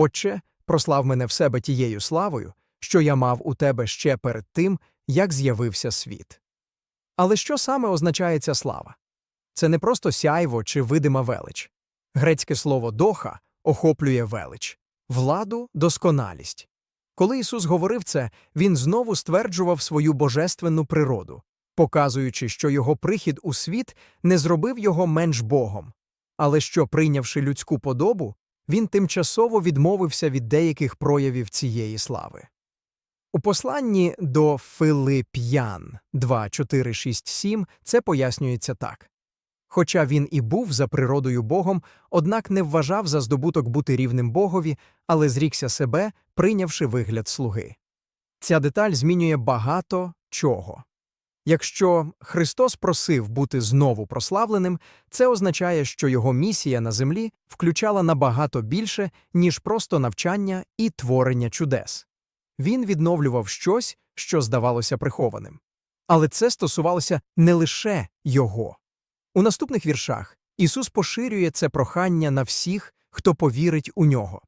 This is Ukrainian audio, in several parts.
Отче, прослав мене в себе тією славою, що я мав у тебе ще перед тим, як з'явився світ. Але що саме означає ця слава? Це не просто сяйво чи видима велич. Грецьке слово доха охоплює велич, владу, досконалість. Коли Ісус говорив це, Він знову стверджував свою божественну природу, показуючи, що його прихід у світ не зробив його менш Богом, але що, прийнявши людську подобу, він тимчасово відмовився від деяких проявів цієї слави. У посланні до Филип'ян 2, 4, 6, 7 це пояснюється так. Хоча він і був за природою Богом, однак не вважав за здобуток бути рівним Богові, але зрікся себе, прийнявши вигляд слуги. Ця деталь змінює багато чого. Якщо Христос просив бути знову прославленим, це означає, що його місія на землі включала набагато більше, ніж просто навчання і творення чудес. Він відновлював щось, що здавалося прихованим. Але це стосувалося не лише його. У наступних віршах Ісус поширює це прохання на всіх, хто повірить у нього.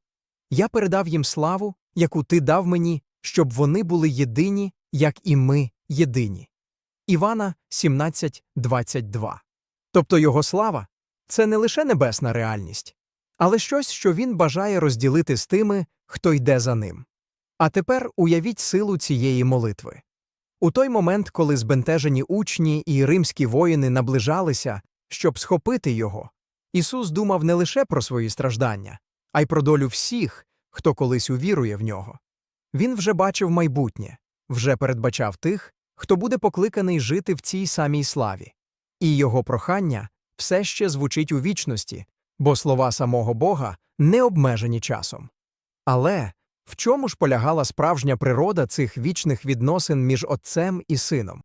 Я передав їм славу, яку ти дав мені, щоб вони були єдині, як і ми єдині. Івана 17.22. Тобто його слава це не лише небесна реальність, але щось, що він бажає розділити з тими, хто йде за ним. А тепер уявіть силу цієї молитви. У той момент, коли збентежені учні і римські воїни наближалися, щоб схопити його, Ісус думав не лише про свої страждання, а й про долю всіх, хто колись увірує в нього. Він вже бачив майбутнє, вже передбачав тих, хто буде покликаний жити в цій самій славі. І його прохання все ще звучить у вічності, бо слова самого Бога не обмежені часом. Але в чому ж полягала справжня природа цих вічних відносин між Отцем і Сином?